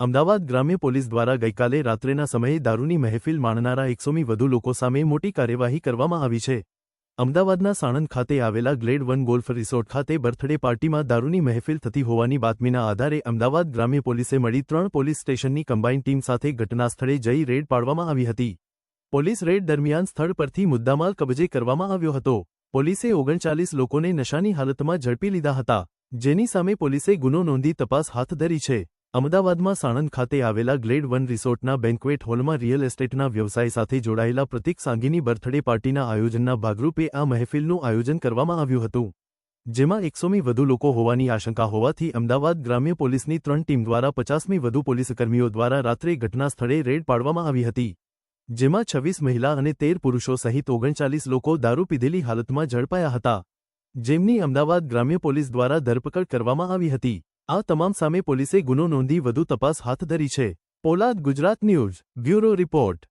અમદાવાદ ગ્રામ્ય પોલીસ દ્વારા ગઈકાલે રાત્રેના સમયે દારૂની મહેફિલ માણનારા એકસોમી વધુ લોકો સામે મોટી કાર્યવાહી કરવામાં આવી છે. અમદાવાદના સાણંદ ખાતે આવેલા ગ્લેડ વન ગોલ્ફ રિસોર્ટ ખાતે બર્થડે પાર્ટીમાં દારૂની મહેફિલ થતી હોવાની બાતમીના આધારે અમદાવાદ ગ્રામ્ય પોલીસે મળી ત્રણ પોલીસ સ્ટેશનની કમ્બાઇન ટીમ સાથે ઘટનાસ્થળે જઈ રેડ પાડવામાં આવી હતી. પોલીસ રેડ દરમિયાન સ્થળ પરથી મુદ્દામાલ કબજે કરવામાં આવ્યો હતો. પોલીસે ઓગણચાલીસ લોકોને નશાની હાલતમાં ઝડપી લીધા હતા, જેની સામે પોલીસે ગુનો નોંધી તપાસ હાથ ધરી છે. અમદાવાદમાં સાણંદ ખાતે આવેલા ગ્લેડ વન રિસોર્ટના બેન્ક્વેટ હોલમાં રિયલ એસ્ટેટના વ્યવસાય સાથે જોડાયેલા પ્રતિક સાંગીની બર્થડે પાર્ટીના આયોજનના ભાગરૂપે આ મહેફિલનું આયોજન કરવામાં આવ્યું હતું, જેમાં એકસોમી વધુ લોકો હોવાની આશંકા હોવાથી અમદાવાદ ગ્રામ્ય પોલીસની ત્રણ ટીમ દ્વારા પચાસમી વધુ પોલીસકર્મીઓ દ્વારા રાત્રે ઘટના સ્થળે રેડ પાડવામાં આવી હતી, જેમાં છવ્વીસ મહિલા અને તેર પુરુષો સહિત ઓગણચાલીસ લોકો દારૂ પીધેલી હાલતમાં ઝડપાયા હતા, જેમની અમદાવાદ ગ્રામ્ય પોલીસ દ્વારા ધરપકડ કરવામાં આવી હતી. આ તમામ સામે પોલીસે ગુનો નોંધી વધુ તપાસ હાથ ધરી છે. Polad Gujarat news bureau report.